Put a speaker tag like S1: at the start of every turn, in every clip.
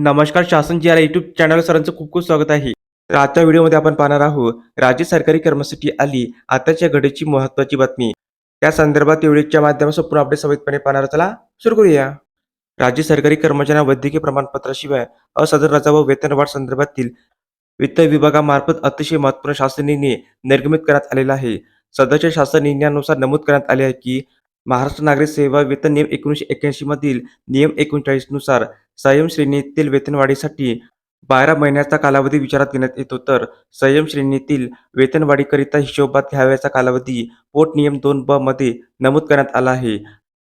S1: नमस्कार शासन G R YouTube channel सरांचं खूप खूप स्वागत आहे. तर आजच्या व्हिडिओमध्ये आपण पाहणार आहोत राज्य सरकारी कर्मासाठी आली आताच्या घडीची महत्वाची बातमी. त्या संदर्भात व्हिडिओच्या माध्यमातून संपूर्ण अपडेट सवितपणे पाहणार चला सुरू करूया. राज्य सरकारी कर्मचाऱ्यांना वैद्यकीय प्रमाणपत्राशिवाय असाधारण रजा व वेतनवाढ संदर्भातील वित्त विभागामार्फत अतिशय महत्त्वपूर्ण शासन निर्णय निर्गमित करण्यात आलेला आहे. सध्याच्या शासन निर्णयानुसार नमूद करण्यात आले आहे की महाराष्ट्र नागरिक सेवा वेतन नियम एकोणीसशे एक्याऐंशी मधील नियम एकोणचाळीसनुसार संयम श्रेणीतील वेतनवाढीसाठी बारा महिन्याचा कालावधी विचारात घेण्यात येतो. तर संयम श्रेणीतील वेतनवाढीकरिता हिशोबात घ्यावयाचा कालावधी पोट नियम दोन ब मध्ये नमूद करण्यात आला आहे.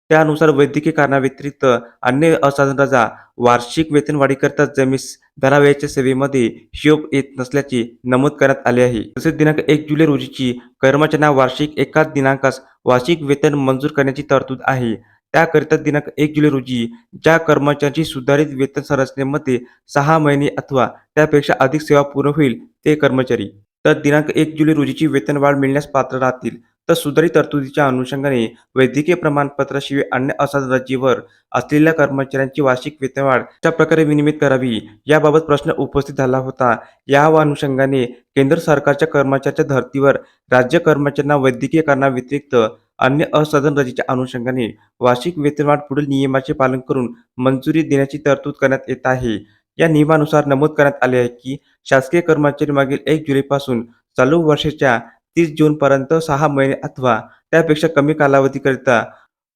S1: त्यानुसार वैद्यकीय कारणाव्यतिरिक्त अन्य असाधारण रजा वार्षिक वेतनवाढीकरिता जमीस धरावयाच्या सेवेमध्ये हिशोब येत नसल्याचे नमूद करण्यात आले आहे. तसेच दिनांक एक जुलै रोजीची कर्मचाऱ्यांना वार्षिक एकाच दिनांकास वार्षिक वेतन मंजूर करण्याची तरतूद आहे. त्याकरिता दिनांक एक जुलै रोजी ज्या कर्मचाऱ्यांची सुधारित वेतन संरचनेमध्ये सहा महिने अथवा त्यापेक्षा अधिक सेवा पूर्ण होईल ते कर्मचारी. तर दिनांक एक जुलै रोजीची वेतनवाढ मिळण्यास पात्र राहतील. तर सुधारित तरतुदीच्या अनुषंगाने वैद्यकीय प्रमाणपत्राशिवाय अन्य असाधारण रजेवर असलेल्या कर्मचाऱ्यांची वार्षिक वेतनवाढ कशा प्रकारे विनिमित करावी याबाबत प्रश्न उपस्थित झाला होता. या अनुषंगाने केंद्र सरकारच्या कर्मचाऱ्याच्या धर्तीवर राज्य कर्मचाऱ्यांना वैद्यकीय कारणाव्यतिरिक्त अन्य असाधारण रजेच्या अनुषंगाने वार्षिक वेतनवाढ पुढील नियमाचे पालन करून मंजुरी देण्याची तरतूद करण्यात येत आहे. या नियमानुसार नमूद करण्यात आले आहे की शासकीय कर्मचारी मागील एक जुलैपासून चालू वर्षाच्या तीस जूनपर्यंत सहा महिने अथवा त्यापेक्षा कमी कालावधीकरिता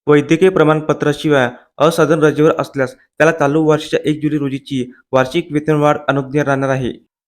S1: वैद्यकीय प्रमाणपत्राशिवाय असाधारण रजेवर असल्यास त्याला चालू वर्षाच्या एक जुलै रोजीची वार्षिक वेतनवाढ अनुज्ञा राहणार आहे.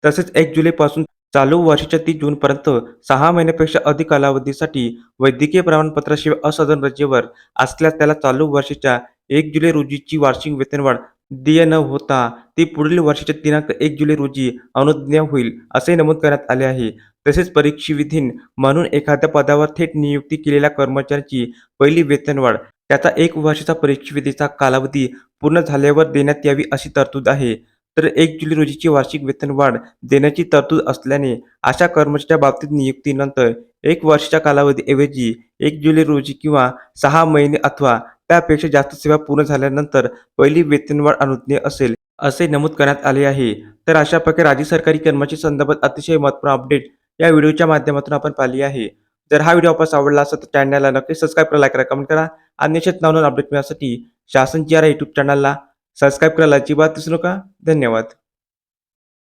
S1: तसेच एक जुलैपासून चालू वर्षाच्या तीस जूनपर्यंत सहा महिन्यापेक्षा अधिक कालावधीसाठी वैद्यकीय प्रमाणपत्राशिवाय असाधारण रजेवर असल्यास त्याला चालू वर्षाच्या एक जुलै रोजीची वार्षिक वेतनवाढ देय न होता ती पुढील वर्षाच्या दिनांक एक जुलै रोजी अनुज्ञा होईल असे नमूद करण्यात आले आहे. तसेच परीक्षेविधीन म्हणून एखाद्या पदावर थेट नियुक्ती केलेल्या कर्मचाऱ्याची पहिली वेतनवाढ त्याचा एक वर्षाचा परीक्षेविधीचा कालावधी पूर्ण झाल्यावर देण्यात यावी अशी तरतूद आहे. तर एक जुलै रोजीची वार्षिक वेतनवाढ देण्याची तरतूद असल्याने अशा कर्मचाऱ्याच्या बाबतीत नियुक्तीनंतर एक वर्षाच्या कालावधीऐवजी एक जुलै रोजी किंवा सहा महिने अथवा त्यापेक्षा जास्त सेवा पूर्ण झाल्यानंतर पहिली वेतनवाढ अनुज्ञेय असेल असे नमूद करण्यात आले आहे. तर अशा प्रकारे राज्य सरकारी कर्मचारी संदर्भात अतिशय महत्त्वपूर्ण अपडेट या व्हिडिओच्या माध्यमातून आपण पाहिली आहे. जर हा व्हिडिओ आपल्यास आवडला असेल तर चॅनलला नक्की सबस्क्राईब करा लाईक करा कमेंट करा. आणि निश्चित नवनवीन अपडेट मिळण्यासाठी शासन जी आर यूट्यूब चॅनलला सबस्क्राईब करायला अजिबात विसरू नका. धन्यवाद.